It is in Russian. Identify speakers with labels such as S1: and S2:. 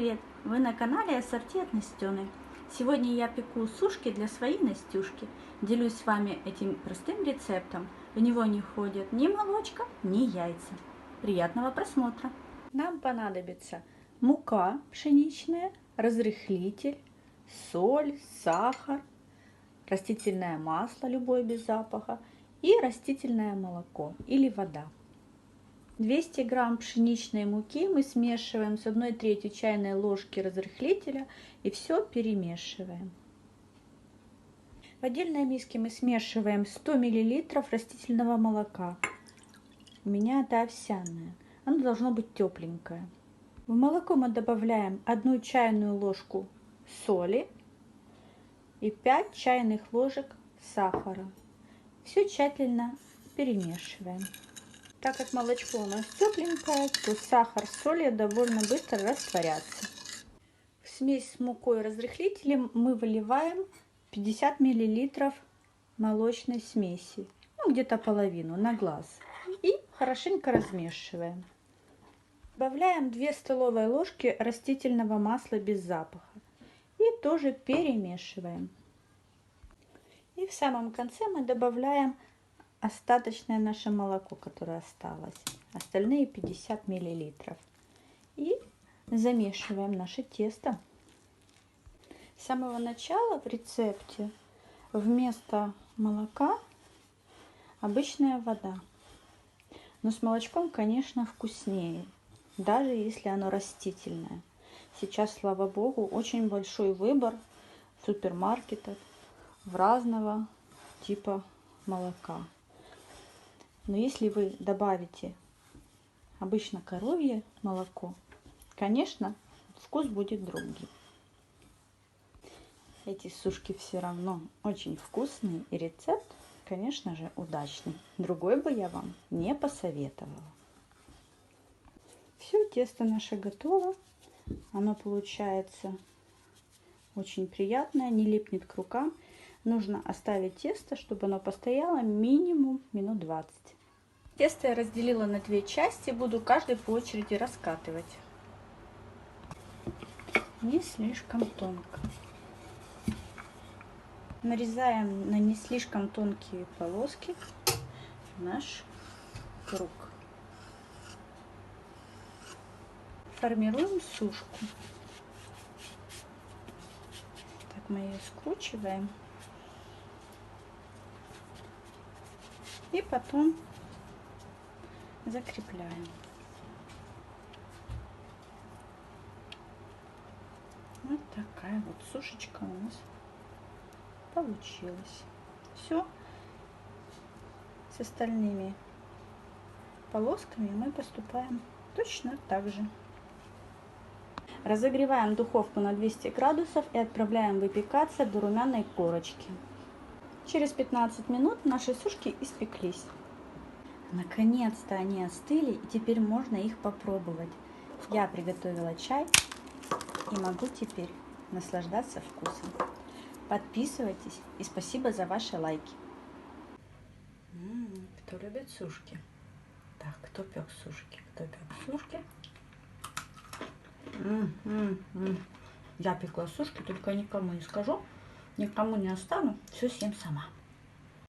S1: привет! Вы на канале Ассорти от Настены. Сегодня я пеку сушки для своей Настюшки. Делюсь с вами этим простым рецептом. В него не входит ни молочка, ни яйца. Приятного просмотра! Нам понадобится мука пшеничная, разрыхлитель, соль, сахар, растительное масло, любое без запаха, и растительное молоко или вода. 200 грамм пшеничной муки мы смешиваем с 1 третью чайной ложки разрыхлителя и все перемешиваем. В отдельной миске мы смешиваем 100 миллилитров растительного молока. У меня это овсяное. Оно должно быть тепленькое. В молоко мы добавляем 1 чайную ложку соли и 5 чайных ложек сахара. Все тщательно перемешиваем. Так как молочко у нас тепленькое, то сахар, соль довольно быстро растворятся. В смесь с мукой и разрыхлителем мы выливаем 50 миллилитров молочной смеси, ну где-то половину на глаз, и хорошенько размешиваем. Добавляем 2 столовые ложки растительного масла без запаха и тоже перемешиваем. И в самом конце мы добавляем остаточное наше молоко, которое осталось. Остальные 50 миллилитров. И замешиваем наше тесто. С самого начала в рецепте вместо молока обычная вода. Но с молочком, конечно, вкуснее, даже если оно растительное. Сейчас, слава богу, очень большой выбор в супермаркетах в разного типа молока. Но если вы добавите обычно коровье молоко, конечно, вкус будет другим. Эти сушки все равно очень вкусные и рецепт, конечно же, удачный. Другой бы я вам не посоветовала. Все, тесто наше готово. Оно получается очень приятное, не липнет к рукам. Нужно оставить тесто, чтобы оно постояло минимум минут 20. Тесто я разделила на две части, буду каждый по очереди раскатывать. Не слишком тонко. Нарезаем на не слишком тонкие полоски наш круг. Формируем сушку. Так мы ее скручиваем. И потом закрепляем. Вот такая вот сушечка у нас получилась. Все. С остальными полосками мы поступаем точно так же. Разогреваем духовку на 200 градусов и отправляем выпекаться до румяной корочки. Через 15 минут наши сушки испеклись. Наконец-то они остыли, и теперь можно их попробовать. Я приготовила чай и могу теперь наслаждаться вкусом. Подписывайтесь и спасибо за ваши лайки. Кто любит сушки? Так, кто пек сушки? Кто пек сушки? М -м -м. Я пекла сушки, только никому не скажу, никому не остану, все съем сама.